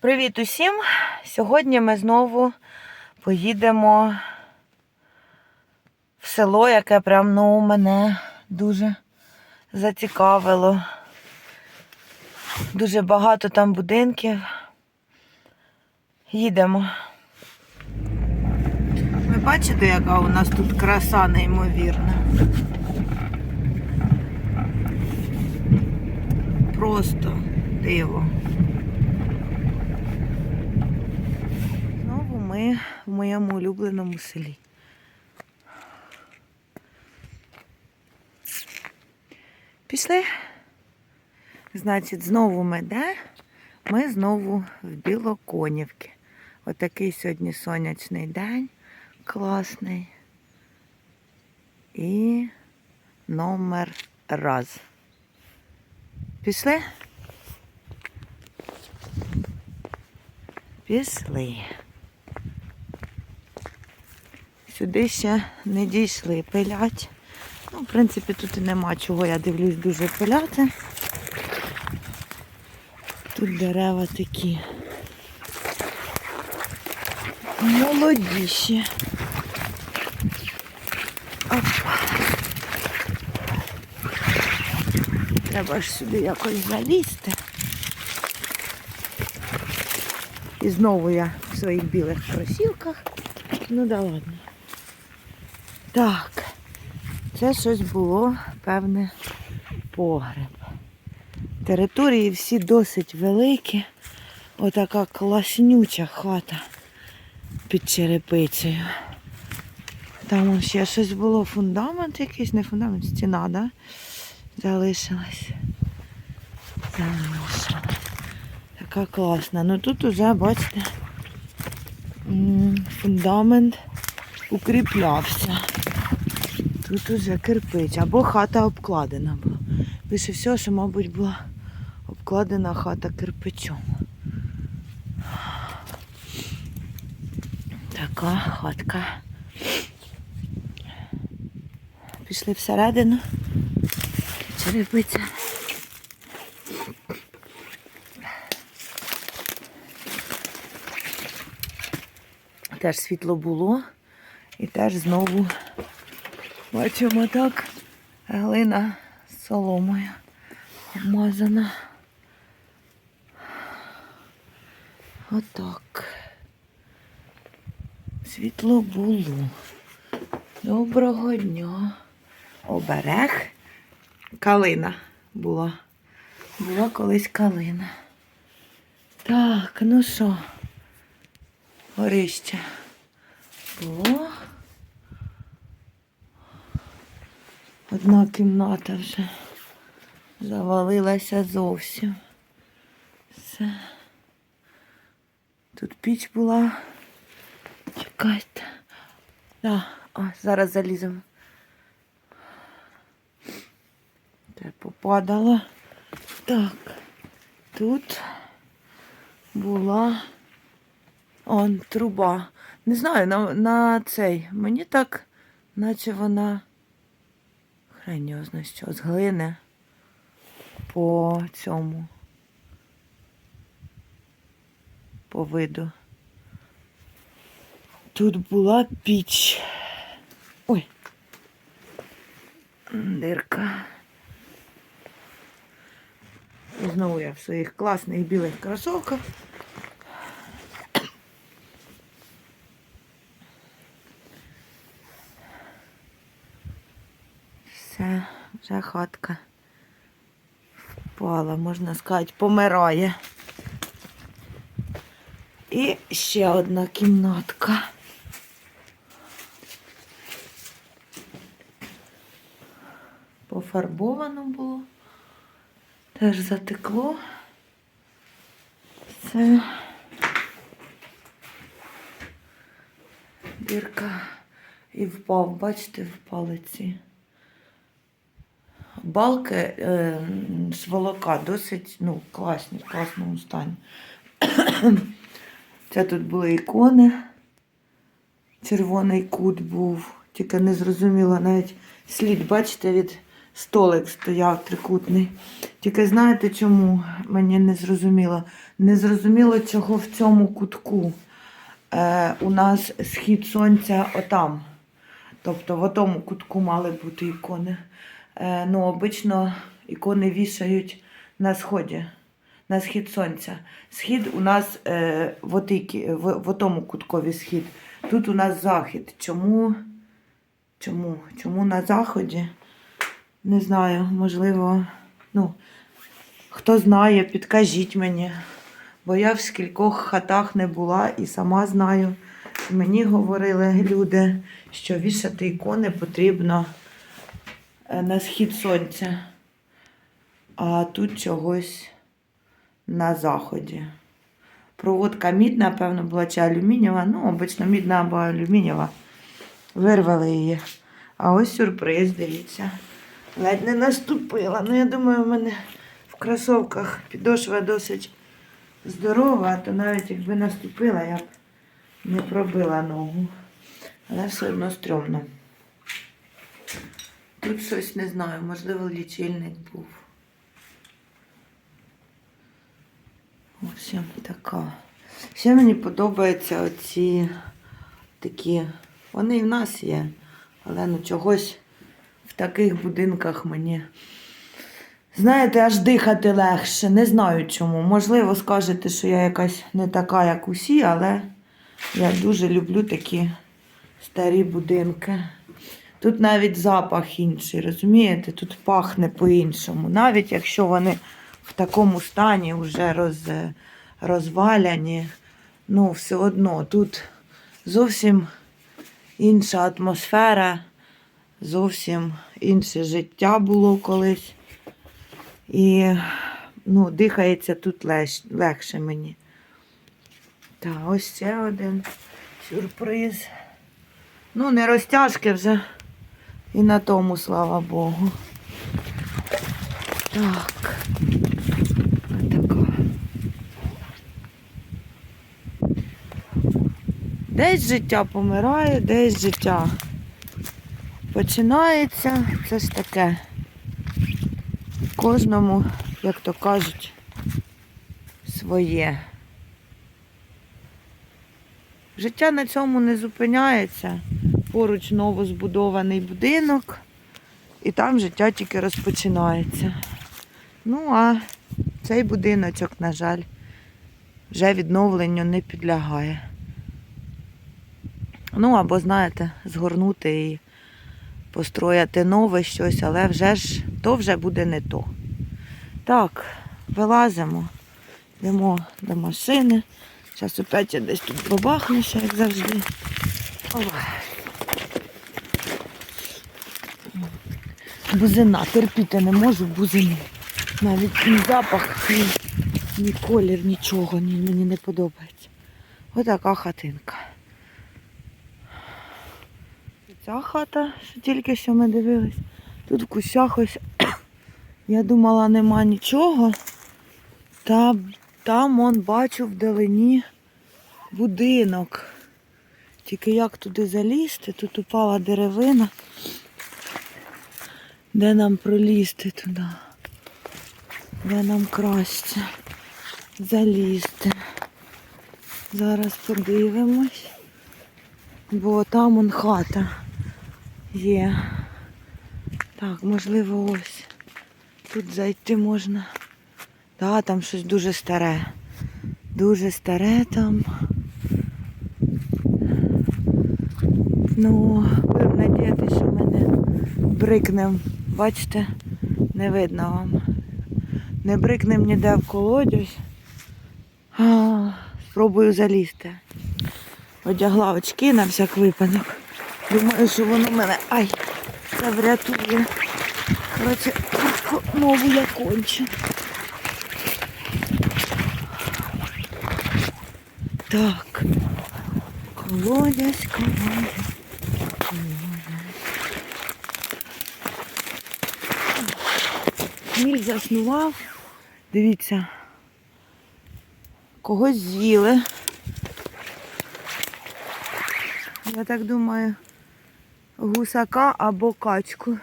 Привіт усім! Сьогодні ми знову поїдемо в село, яке прям ну, мене дуже зацікавило. Дуже багато там будинків. Їдемо. Бачите, яка у нас тут краса неймовірна? Просто диво. Знову ми в моєму улюбленому селі. Пішли. Значить, знову ми де? Ми знову в Білоконівці. Отакий сьогодні сонячний день. Класний. І номер раз. Пішли? Пішли. Сюди ще не дійшли пилять. Ну, в принципі, тут і нема чого, я дивлюсь, дуже пиляти. Тут дерева такі молодіші. Треба ж сюди якось залізти. І знову я в своїх білих кросівках. Ну да ладно. Так, це щось було, певне, погреб. Території всі досить великі. Отака класнюча хата під черепицею. Там ще щось було, фундамент якийсь, не фундамент, стіна, да? Залишилась. Залишилась. Така класна. Ну тут уже, бачите, фундамент укріплявся. Тут уже кирпич. Або хата обкладена була. Більше всього, що, мабуть, була обкладена хата кирпичом. Така хатка. Пішли всередину. Черепиця. Теж світло було. І теж знову бачимо так. Глина з соломою обмазана. Отак. Світло було. Доброго дня. Оберег. Калина була. Була колись калина. Так, ну що? Горище. Було. Одна кімната вже завалилася зовсім. Все. Тут піч була. Чекайте. Да. А, зараз заліземо. Те попадало. Так. Тут була он труба. Не знаю, на, на цей. Мені так, наче вона хрень що, з глини по цьому. По виду. Тут була піч. Ой. Дирка. І знову я в своїх класних білих кросовках. Все, вже хатка впала, можна сказати, помирає. І ще одна кімнатка. Пофарбовано було. Теж затекло. Це дірка і впав, бачите, впали ці балки е, з волока досить ну, класні, в класному стані. Це тут були ікони. Червоний кут був, Тільки не зрозуміла навіть слід, бачите, від столик стояв трикутний. Тільки знаєте чому мені не зрозуміло? Не зрозуміло, чого в цьому кутку. Е, у нас схід сонця отам. Тобто в тому кутку мали бути ікони. Е, ну, обично ікони вішають на сході, на схід сонця. Схід у нас е, в, отикі, в, в отому куткові схід. Тут у нас захід. Чому? Чому? Чому на заході? Не знаю, можливо, ну, хто знає, підкажіть мені. Бо я в скількох хатах не була і сама знаю. Мені говорили люди, що вішати ікони потрібно е, на схід сонця, а тут чогось на заході. Проводка мідна, напевно, була чи алюмінієва. Ну, обично мідна або алюмінієва. Вирвали її. А ось сюрприз, дивіться. Ледь не наступила. Ну, я думаю, в мене в кросовках підошва досить здорова, то навіть якби наступила, я б не пробила ногу. Але все одно стрьомно. Тут щось не знаю, можливо, лічильник був. В общем, така. Ще мені подобаються оці такі. Вони і в нас є, але ну чогось таких будинках мені. Знаєте, аж дихати легше. Не знаю чому. Можливо, скажете, що я якась не така, як усі, але я дуже люблю такі старі будинки. Тут навіть запах інший, розумієте? Тут пахне по-іншому. Навіть якщо вони в такому стані вже роз, розваляні, ну, все одно тут зовсім інша атмосфера, зовсім інше життя було колись. І ну, дихається тут легше, легше мені. Так, ось ще один сюрприз. Ну, не розтяжки вже. І на тому, слава Богу. Так. Отака. Десь життя помирає, десь життя починається. Це ж таке. Кожному, як то кажуть, своє. Життя на цьому не зупиняється. Поруч новозбудований будинок, і там життя тільки розпочинається. Ну, а цей будиночок, на жаль, вже відновленню не підлягає. Ну, або, знаєте, згорнути і построяти нове щось, але вже ж то вже буде не то. Так, вилазимо, йдемо до машини. Зараз опять я десь тут бабахнуся, як завжди. Ой. Бузина, терпіти не можу бузину. Навіть ні запах, ні, ні колір, нічого ні, мені не подобається. Отака хатинка. Ця хата, що тільки що ми дивились. Тут в кущах ось, я думала, нема нічого. Та там он бачу вдалині будинок. Тільки як туди залізти? Тут упала деревина. Де нам пролізти туди? Де нам краще залізти? Зараз подивимось. Бо там он хата є. Так, можливо, ось. Тут зайти можна. Так, там щось дуже старе. Дуже старе там. Ну, будемо надіятися, що мене брикнем. Бачите, не видно вам. Не брикнем ніде в колодязь. Спробую залізти. Одягла очки на всяк випадок. Думаю, що воно мене ай, це врятує. Коротше, нову я кончу. Так. Колодязь, колодязь. Міль заснував. Дивіться. Когось з'їли. Я так думаю, гусака або качку.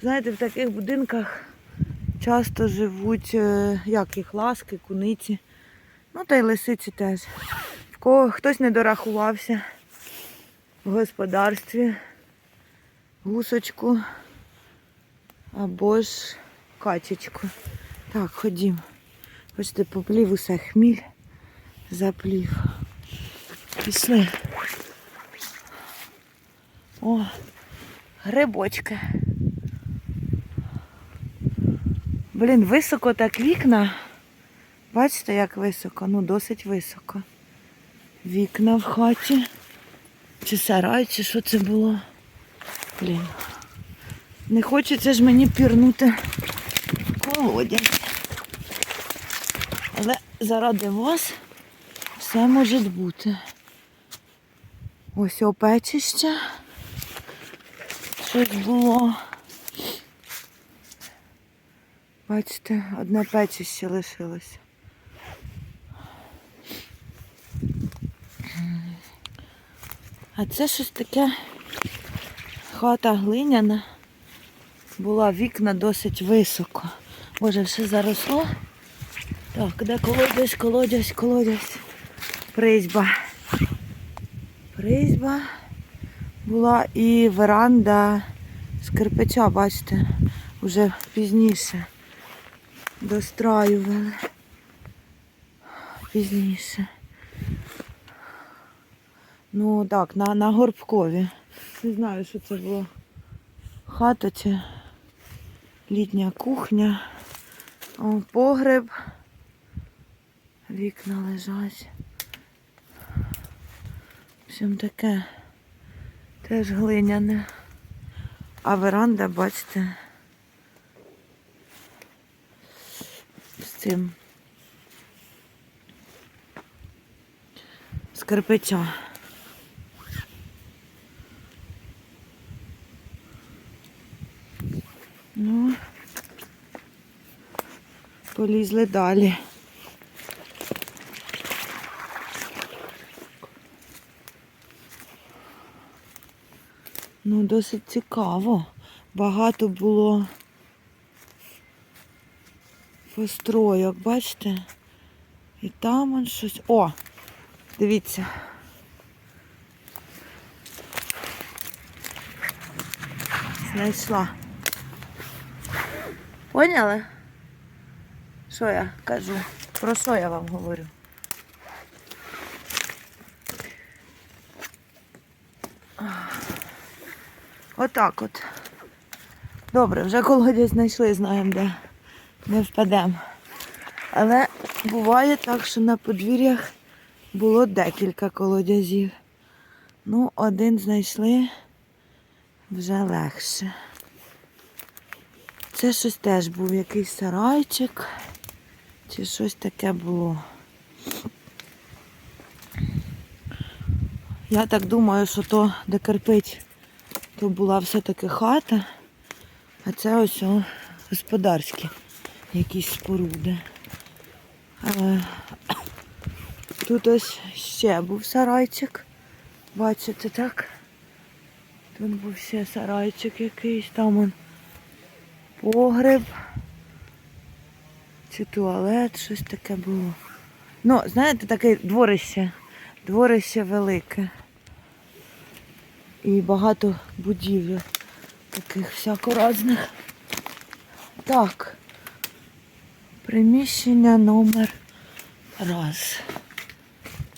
Знаєте, в таких будинках часто живуть, е, як їх, ласки, куниці. Ну та й лисиці теж. В кого хтось не дорахувався в господарстві гусочку або ж качечку. Так, ходім. Бачите, поплів усе хміль, заплів. Пішли. О, грибочки. Блін, високо так вікна. Бачите, як високо? Ну, досить високо. Вікна в хаті. Чи сарай, чи що це було? Блін. Не хочеться ж мені пірнути колодязь. Але заради вас все може бути. Ось опечище. Щось було. Бачите, одне печище лишилося. А це щось таке хата глиняна. Була вікна досить високо. Боже, все заросло. Так, де колодязь, колодязь, колодязь. Призьба. Призьба була і веранда з кирпича, бачите, вже пізніше. Достраювали. Пізніше. Ну так, на, на Горбкові. Не знаю, що це було. Хата чи літня кухня. О, погреб. Вікна лежать. В общем таке. Теж глиняне. А веранда, бачите, з цим. З кирпича. Ну, полізли далі. Досить цікаво. Багато було постройок, бачите? І там он щось. О! Дивіться. Знайшла. Поняли? Що я кажу? Про що я вам говорю? Отак от. Добре, вже колодязь знайшли, знаємо, де не впадемо. Але буває так, що на подвір'ях було декілька колодязів. Ну, один знайшли вже легше. Це щось теж був якийсь сарайчик, чи щось таке було. Я так думаю, що то, де кирпич, то була все-таки хата, а це ось господарські якісь споруди. Тут ось ще був сарайчик. Бачите, так? Тут був ще сарайчик якийсь, там он погреб. Чи туалет, щось таке було. Ну, знаєте, таке дворище. Дворище велике. І багато будівель таких всяко різних. Так. Приміщення номер раз.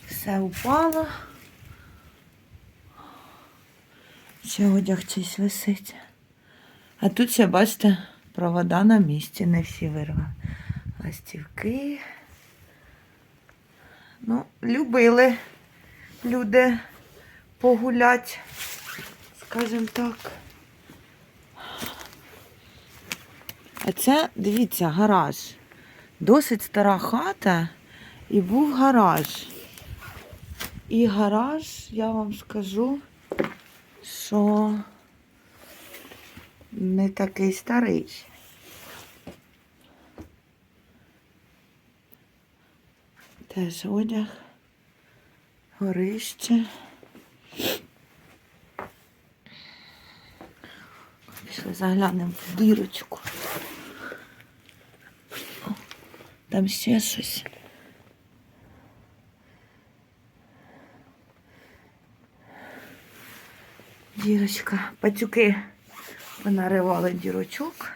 Все упало. Ще одяг чийсь висить. А тут ще, бачите, провода на місці, не всі вирвали. Ластівки. Ну, любили люди погулять, скажімо так. А це, дивіться, гараж. Досить стара хата і був гараж. І гараж, я вам скажу, що не такий старий. Теж одяг, горище. Зараз заглянемо в дірочку. Там ще щось. Дірочка. Пацюки понаривали дірочок.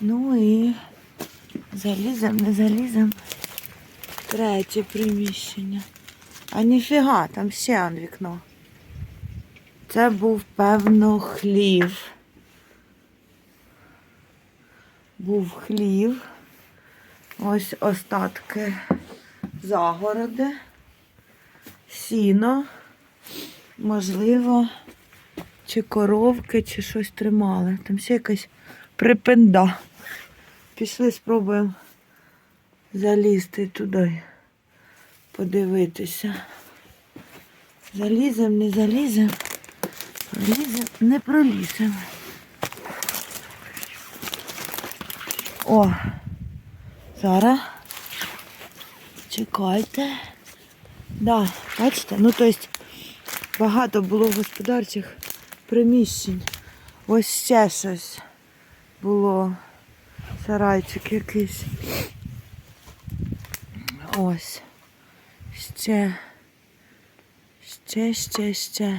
Ну і залізем, не залізем. Третє приміщення. А ніфіга, там ще он вікно. Це був, певно, хлів. Був хлів. Ось остатки загороди, сіно, можливо, чи коровки, чи щось тримали. Там ще якась припинда. Пішли, спробуємо залізти туди, подивитися. Залізем, не залізем, пролізем, не пролізем. О, зараз. Чекайте. Да, бачите? Ну, тобто, багато було господарчих приміщень. Ось ще щось було. Сарайчик якийсь. Ось. Ще. Ще, ще, ще.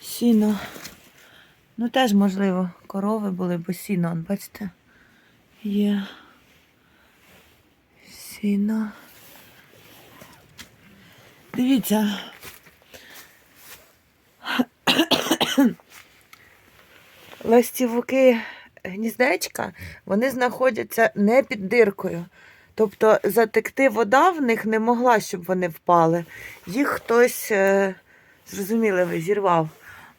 Сіно. Ну теж, можливо, корови були, бо сіно, бачите, є. Сіно. Дивіться. Ластівки гніздечка, вони знаходяться не під диркою. Тобто затекти вода в них не могла, щоб вони впали. Їх хтось, е, зрозуміло, ви, зірвав.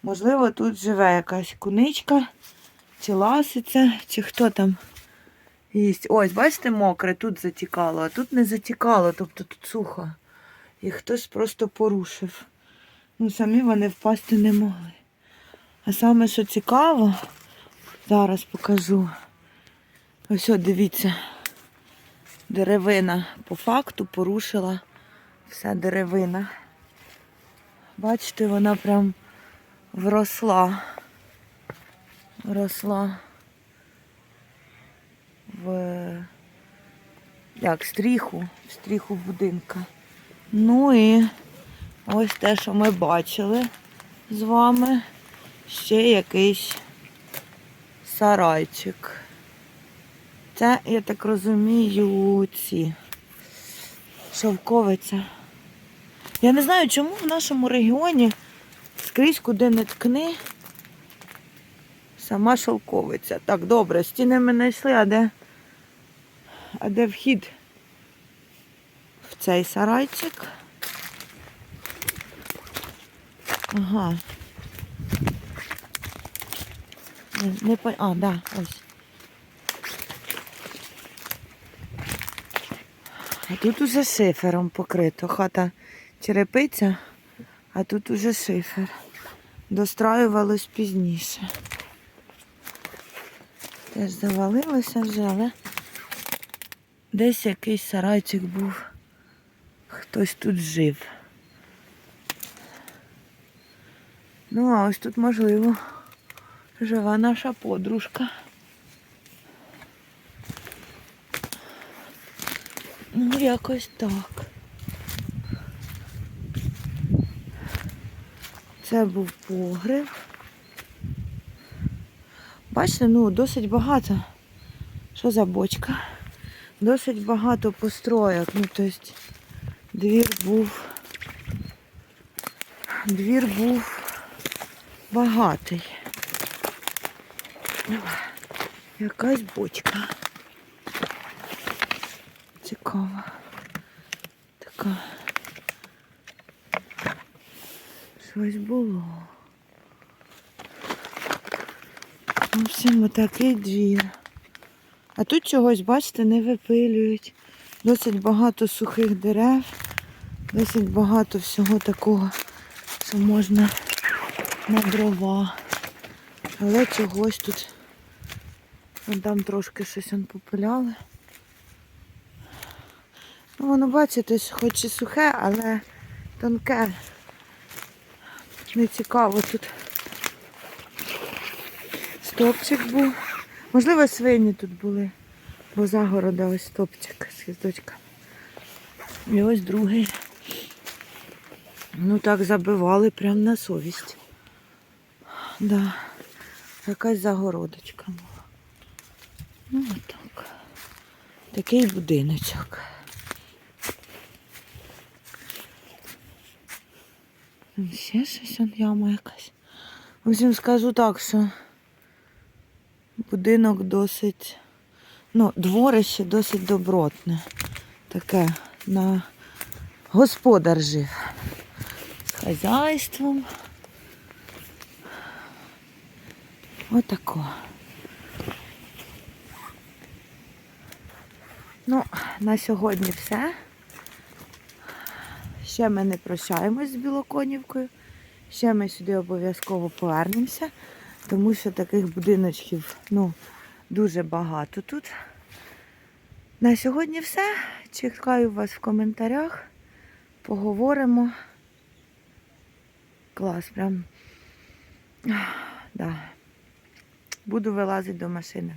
Можливо, тут живе якась куничка, чи ласиця, чи хто там їсть. Ось, бачите, мокре, тут затікало, а тут не затікало, тобто тут сухо. І хтось просто порушив. Ну, самі вони впасти не могли. А саме, що цікаво, зараз покажу. Ось, дивіться, деревина по факту порушила вся деревина. Бачите, вона прям вросла. Вросла в як стріху, в стріху будинка. Ну і ось те, що ми бачили з вами. Ще якийсь сарайчик. Це, я так розумію, ці шовковиця. Я не знаю, чому в нашому регіоні скрізь куди не ткни. Сама шовковиця. Так, добре, стіни ми знайшли, а де, а де вхід в цей сарайчик? Ага. Не, не. А, да, ось. А тут уже шифером покрито. Хата черепиця, а тут уже шифер. Достраювалось пізніше. Теж завалилося вже, але десь якийсь сарайчик був. Хтось тут жив. Ну, а ось тут можливо жива наша подружка. Ну, якось так. Це був погреб. Бачите, ну, досить багато. Що за бочка? Досить багато построєк. Ну, тобто, двір був. Двір був багатий. Якась бочка. Цікава. Така. Щось було. В общем, отакий двір. А тут чогось, бачите, не випилюють. Досить багато сухих дерев, досить багато всього такого, що можна на дрова. Але чогось тут там трошки щось попиляли. Воно, бачите, хоч і сухе, але тонке. Не цікаво тут. Стопчик був. Можливо, свині тут були, бо загорода ось стопчик з гіздочками. І ось другий. Ну так забивали прям на совість. Да. Якась загородочка була. Ну отак. Такий будиночок. Ще щось он яма якась. В общем, скажу так, що будинок досить, ну, дворище досить добротне. Таке на господар жив. З хазяйством. Отако. Ну, на сьогодні все. Ще ми не прощаємось з Білоконівкою. Ще ми сюди обов'язково повернемося, тому що таких будиночків ну, дуже багато тут. На сьогодні все. Чекаю вас в коментарях. Поговоримо. Клас, прям. Да. Буду вилазити до машини.